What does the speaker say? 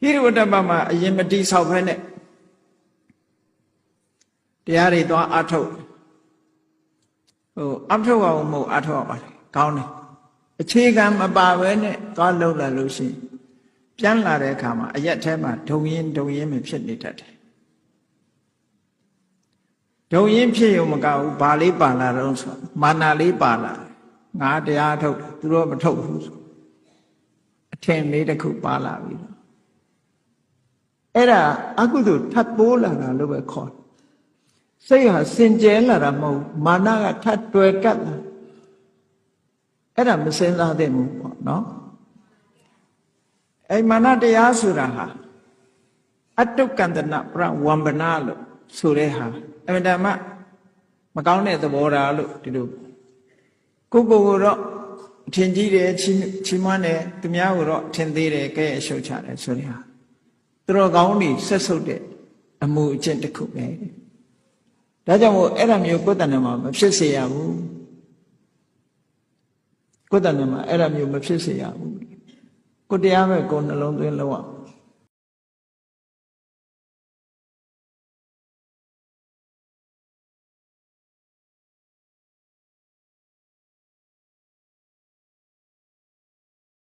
ဟိရဝတ္တပမှာအရင်မတိဆောက်ဖဲနဲ့တရားတွေသွားအထုတ်ဟိုအထုတ်အောင်မဟုတ်အထုတ်အောင်ပါလေကောင်းတယ်အခြေခံမပါဘဲနဲ့သွားလှုပ်လာလို့ရှိရင်ပြန်လာတဲ့အခါမှာအရက်ထဲမှာဒုံရင်ဒုံရင်ပဲဖြစ်နေတတ်တယ်ဒုံရင်ဖြစ်ရုံမကဘူးဘာလေးပါလာတော့ဆိုမာနာလေးပါလာငါတရားထုတ်တယ်သူတို့မထုတ်ဘူးဆိုအထင်လေးတစ်ခုပါလာပြီ အဲ့ဒါအကုသိုလ်ထပ်ပိုးလာတာလို့ပဲခေါ်တယ်စိတ်ဟာစင်ကြဲလာတာမဟုတ်မာနကထပ်တွယ်ကပ်လာအဲ့ဒါမစင်စားသင့်ဘူးပေါ့နော်အဲ့မာနတရားဆိုတာဟာအတုကန္တနာပရဝံပနာလို့ဆိုတဲ့ဟာအမှန်တမ်းမကောင်းတဲ့သဘောထားလို့ဒီလိုကိုကိုကိုတော့အထင်ကြီးတယ်ချီးချီးမွမ်းတယ်သူများကိုတော့အထင်သေးတယ်ကဲအရှုတ်ချတယ်ဆိုတဲ့ဟာ သူတော်ကောင်းတွေဆက်ဆုပ်တဲ့အမှုအကျင့်တစ်ခုပဲဒါကြောင့်မို့အဲ့ဒါမျိုးကိုယ်တဏ္ဍမှာမဖြစ်စေရဘူးကိုယ်တဏ္ဍမှာအဲ့ဒါမျိုးမဖြစ်စေရဘူးကိုတရားပဲကိုယ်နှလုံးသွင်းလို့